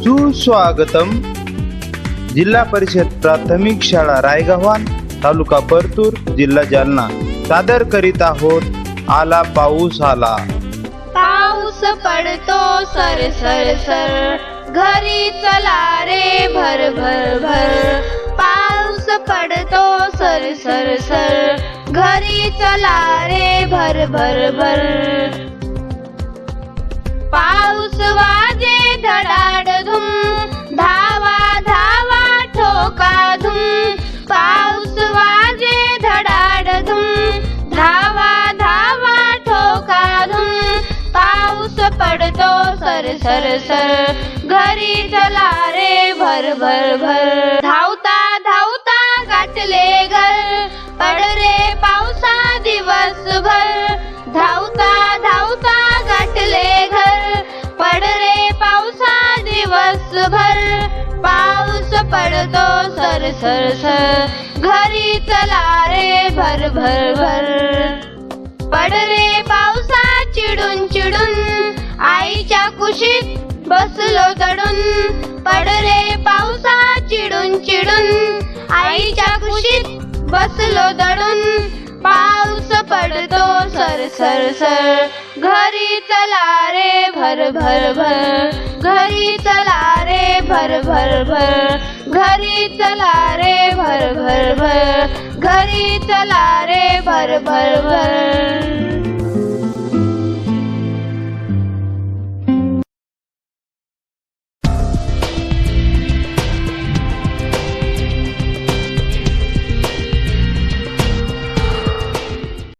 सुस्वागतम. जिल्हा परिषद प्राथमिक शाळा रायगव्हाण तालुका परतूर जिल्हा जालना. सादर करीत आहोत आला पाऊस आला. पाऊस पडतो सर सर सर. घरी चला रे भर भर भर. पाऊस पडतो सर सर सर. घरी चला रे भर भर भर. पाऊस वाजे धडा सर सर सर घरी चला रे भर भर भर। धावता धावता गाठले घर। पड रे पावसा दिवसभर। धावता धावता गाठले घर। पड रे पावसा दिवसभर। पाऊस पडतो सर सर सर। घरी चला रे भर भर भर। पड रे आईच्या बसलो दडून पड रे पावसा चिडून चिडून. आईच्या खुशीत बसलो दडून. पाऊस पडतो सर सर सर. घरी चला रे भर भर भर. घरी चला रे भर भर भर. घरी चला रे भर भर भर. घरी चला रे भर भर भर.